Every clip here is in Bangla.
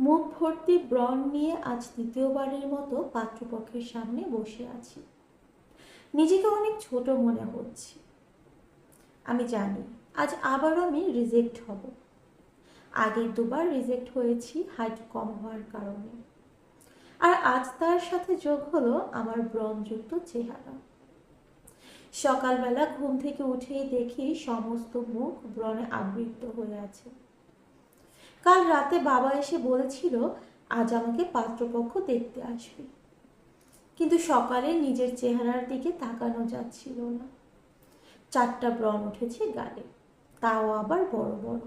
মুখ ভর্তি ব্রণ নিয়ে আজ দ্বিতীয়বারের মতো পাত্রপক্ষের সামনে বসে আছি। নিজেকে অনেক ছোট মনে হচ্ছে। আমি জানি, আজ আবারও আমি রিজেক্ট হব। আগের দুবার রিজেক্ট হয়েছি হাইট কম হওয়ার কারণে। আর আজ তার সাথে যোগ হলো আমার ব্রণযুক্ত চেহারা। সকালবেলা ঘুম থেকে উঠেই দেখি সমস্ত মুখ ব্রণে আবৃত হয়ে আছে। কাল রাতে বাবা এসে বলেছিল, আজ আমাকে পাত্রপক্ষ দেখতে আসবে। কিন্তু সকালে নিজের চেহারার দিকে তাকানো যাচ্ছিল না। চারটা ব্রণ উঠেছে গালে, তাও আবার বড় বড়।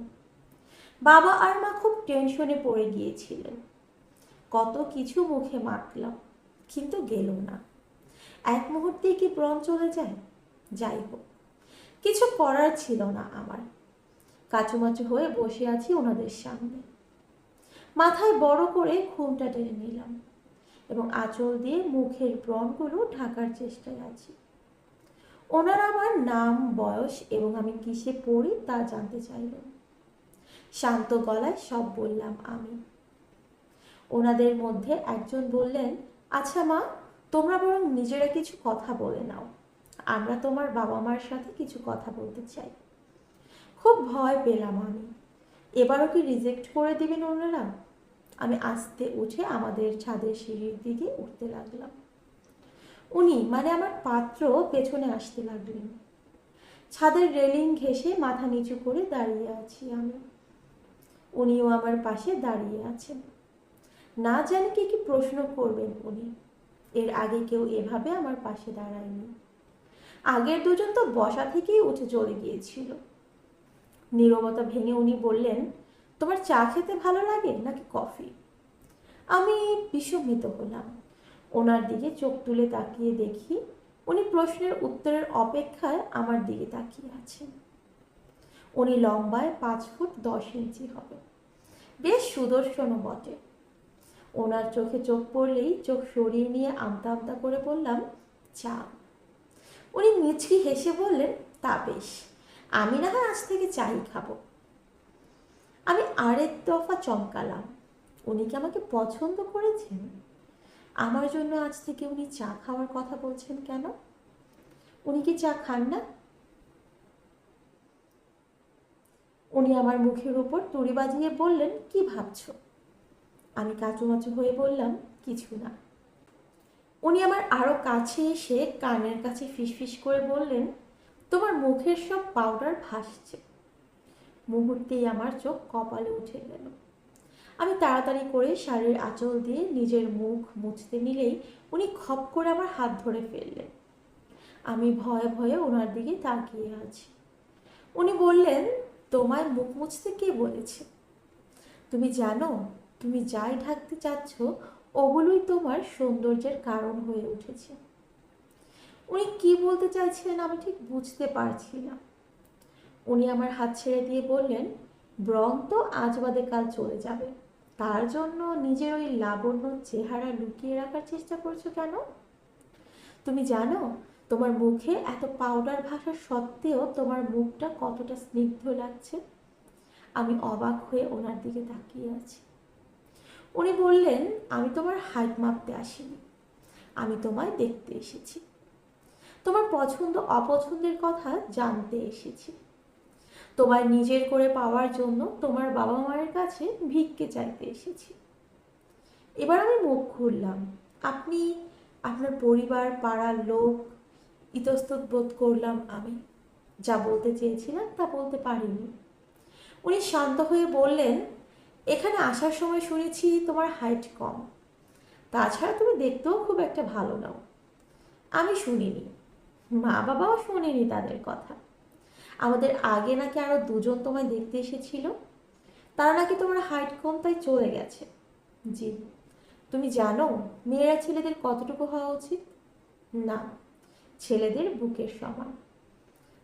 বাবা আর মা খুব টেনশনে পড়ে গিয়েছিলেন। কত কিছু মুখে মাখলাম, কিন্তু গেল না। এক মুহূর্তে কি ব্রণ চলে যায়? যাই হোক, কিছু করার ছিল না আমার। কাচুমাচু হয়ে বসে আছি ওনাদের সামনে। মাথায় বড় করে ঘুমটা টেনে নিলাম এবং আঁচল দিয়ে মুখের ব্রণগুলো ঢাকার চেষ্টায় আছি। ওনারা আমার নাম, বয়স এবং আমি কিসে পড়ি তা জানতে চাইলেন শান্ত গলায় সব বললাম আমি। ওনাদের মধ্যে একজন বললেন আচ্ছা মা, তোমরা বরং নিজেরা কিছু কথা বলে নাও। আমরা তোমার বাবা মার সাথে কিছু কথা বলতে চাই। খুব ভয় পেলাম আমি। এবারও কি রিজেক্ট করে দিবেন ওনারা? আমি আস্তে উঠে আমাদের ছাদের সিঁড়ির দিকে উঠতে লাগলাম। উনি মানে আমার পাত্র, পেছনে আসতে লাগলেন। ছাদের রেলিং ঘেঁষে মাথা নিচু করে দাঁড়িয়ে আছি আমি। উনিও আমার পাশে দাঁড়িয়ে আছেন। না জানি কি কি প্রশ্ন করবেন উনি। এর আগে কেউ এভাবে আমার পাশে দাঁড়ায়নি। আগের দুজন তো বসা থেকেই উঠে চলে গিয়েছিল। নীরবতা ভেঙে উনি বললেন, তোমার চা খেতে ভালো লাগে নাকি কফি? আমি বিস্মিত হলাম। ওনার দিকে চোখ তুলে তাকিয়ে দেখি উনি প্রশ্নের উত্তরের অপেক্ষায় আমার দিকে তাকিয়ে আছেন। উনি লম্বায় পাঁচ ফুট দশ ইঞ্চি হবে। বেশ সুদর্শনও বটে। ওনার চোখে চোখ পড়লেই চোখ সরিয়ে নিয়ে আমতা আমতা করে বললাম, চা। উনি মিচকি হেসে বললেন, তা বেশ। আমি না হয় আজ থেকে চাই খাব। আমি আরেক দফা চমকালাম। উনি কি আমাকে পছন্দ করেছেন? আমার জন্য আজ থেকে উনি চা খাওয়ার কথা বলছেন কেন? উনি কি চা খান না? উনি আমার মুখের উপর তুড়ি বাজিয়ে বললেন, কি ভাবছ? আমি কাচুমাচু হয়ে বললাম, কিছু না। উনি আমার আরও কাছে এসে কানের কাছে ফিসফিস করে বললেন তোমার মুখের সব পাউডার ভাসছে। মুহূর্তেই আমার চোখ কপালে উঠে গেল। আমি তাড়াতাড়ি করে শাড়ির আঁচল দিয়ে নিজের মুখ মুছতে নিলেই উনি খপ করে আমার হাত ধরে ফেললেন। আমি ভয়ে ভয়ে ওনার দিকে তাকিয়ে আছি। উনি বললেন, তোমায় মুখ মুছতে কে বলেছে? তুমি জানো, তুমি যাই ঢাকতে চাচ্ছ, ওগুলোই তোমার সৌন্দর্যের কারণ হয়ে উঠেছে। উনি কি বলতে চাইছিলেন আমি ঠিক বুঝতে পারছি না। উনি আমার হাত ছেড়ে দিয়ে বললেন, ব্রণ তো আজ বাদে কাল চলে যাবে। তার জন্য নিজের ওই লাবণ্য চেহারা লুকিয়ে রাখার চেষ্টা করছ কেন? তুমি জানো, তোমার মুখে এত পাউডার ভাষা সত্ত্বেও তোমার মুখটা কতটা স্নিগ্ধ লাগছে। আমি অবাক হয়ে ওনার দিকে তাকিয়ে আছি। উনি বললেন, আমি তোমার হাইট মাপতে আসিনি। আমি তোমায় দেখতে এসেছি। তোমার পছন্দ অপছন্দের কথা জানতে এসেছি। তোমায় নিজের করে পাওয়ার জন্য তোমার বাবা মায়ের কাছে ভিক্ষে চাইতে এসেছি। এবার আমি মুখ খুললাম। আপনি আপনার পরিবার, পাড়ার লোক ইতস্তত বোধ করলাম আমি। যা বলতে চেয়েছিলাম তা বলতে পারিনি। উনি শান্ত হয়ে বললেন, এখানে আসার সময় শুনেছি তোমার হাইট কম। তাছাড়া তুমি দেখতেও খুব একটা ভালো নাও। আমি শুনিনি। মা বাবাও শোনেনি তাদের কথা। আমাদের আগে নাকি আরও দুজন তোমায় দেখতে এসেছিল? তারা নাকি তোমার হাইট কম, তাই চলে গেছে। জি, তুমি জানো মেয়েরা ছেলেদের কতটুকু হওয়া উচিত? না, ছেলেদের বুকের সমান।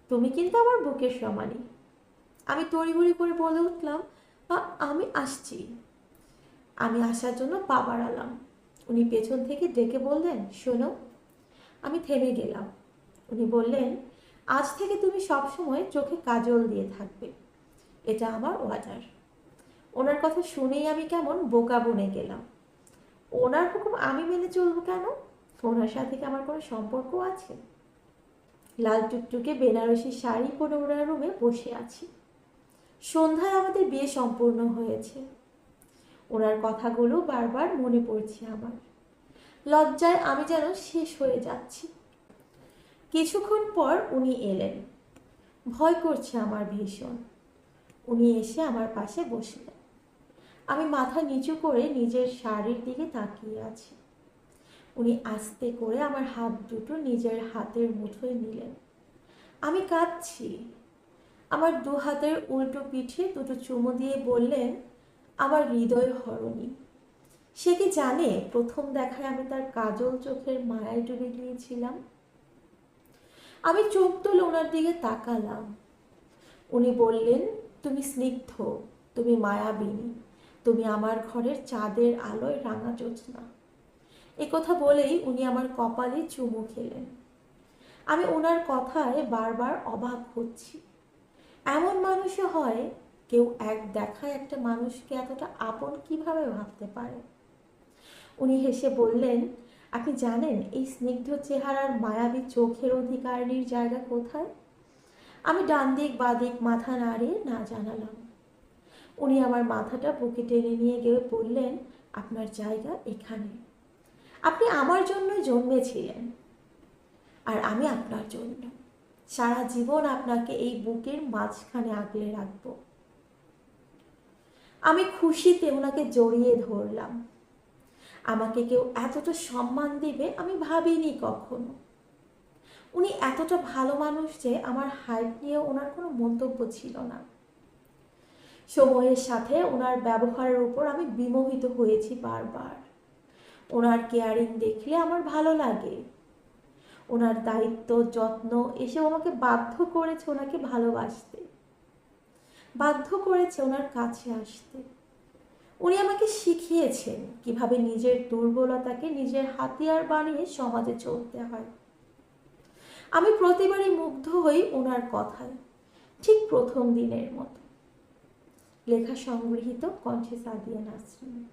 তুমি কিন্তু আমার বুকের সমানই। আমি তড়িঘড়ি করে বলে উঠলাম, "আ- আমি আসছি। আমি আসার জন্য পা বাড়ালাম উনি পেছন থেকে ডেকে বললেন, শোনো। আমি থেমে গেলাম। উনি বললেন, আজ থেকে তুমি সবসময় চোখে কাজল দিয়ে থাকবে। এটা আমার অর্ডার ওনার কথা শুনেই আমি কেমন বোকা বনে গেলাম। ওনার হুকুম আমি মেনে চলবো কেন? ওনার সাথে কি আমার কোনো সম্পর্ক আছে? লাল টুকটুকে বেনারসি শাড়ি পরে ওনার রুমে বসে আছি। সন্ধ্যায় আমাদের বিয়ে সম্পূর্ণ হয়েছে। ওনার কথাগুলো বারবার মনে পড়ছে আমার। লজ্জায় আমি যেন শেষ হয়ে যাচ্ছি। কিছুক্ষণ পর উনি এলেন। ভয় করছে আমার ভীষণ। উনি এসে আমার পাশে বসলেন। আমি মাথা নিচু করে নিজের শাড়ির দিকে তাকিয়ে আছি। উনি আস্তে করে আমার হাত দুটো নিজের হাতের মুঠোয় নিলেন। আমি কাঁদছি। আমার দু হাতের উল্টো পিঠে দুটো চুমো দিয়ে বললেন, আমার হৃদয় হরণী। সে কি জানে, প্রথম দেখায় আমি তার কাজল চোখের মায়ায় ডুবে গিয়েছিলাম? আমি চোখ তুলে ওনার দিকে তাকালাম। উনি বললেন, তুমি স্নিগ্ধ, তুমি মায়াবিনী তুমি আমার ঘরের চাঁদের আলোয় রাঙা জ্যোৎস্না। এ কথা বলেই উনি আমার কপালে চুমু খেলেন। আমি ওনার কথায় বারবার অবাক হচ্ছি। এমন মানুষও হয়, কেউ এক দেখায় একটা মানুষকে এতটা আপন কীভাবে ভাবতে পারে? উনি হেসে বললেন আপনি জানেন এই স্নিগ্ধ চেহারার মায়াবী চোখের অধিকারীর জায়গা কোথায়? আমি ডান দিক, বা দিক, মাথা নাড়িয়ে না জানালাম। উনি আমার মাথাটা বুকে টেনে নিয়ে গিয়ে বললেন, আপনার জায়গা এখানে। আপনি আমার জন্য জন্মেছিলেন, আর আমি আপনার জন্য। সারা জীবন আপনাকে এই বুকের মাঝখানে আগলে রাখব। আমি খুশিতে ওনাকে জড়িয়ে ধরলাম। আমাকে কেউ এতটা সম্মান দিবে আমি ভাবিনি কখনো। উনি এতটা ভালো মানুষ যে আমার হাইট নিয়ে ওনার কোনো মন্তব্য ছিল না। সময়ের সাথে ওনার ব্যবহারের উপর আমি বিমোহিত হয়েছি বারবার। ওনার কেয়ারিং দেখলে আমার ভালো লাগে। ওনার দায়িত্ব, যত্ন এসব আমাকে বাধ্য করেছে ওনাকে ভালোবাসতে। বাধ্য করেছে ওনার কাছে আসতে। উনি আমাকে শিখিয়েছেন কীভাবে নিজের দুর্বলতাকে নিজের হাতিয়ার বানিয়ে সমাজে চলতে হয়। আমি প্রতিবারই মুগ্ধ হই ওনার কথায়, ঠিক প্রথম দিনের মতো। লেখা সংগৃহীত কণ্ঠে সাদিয়া নাসরিন।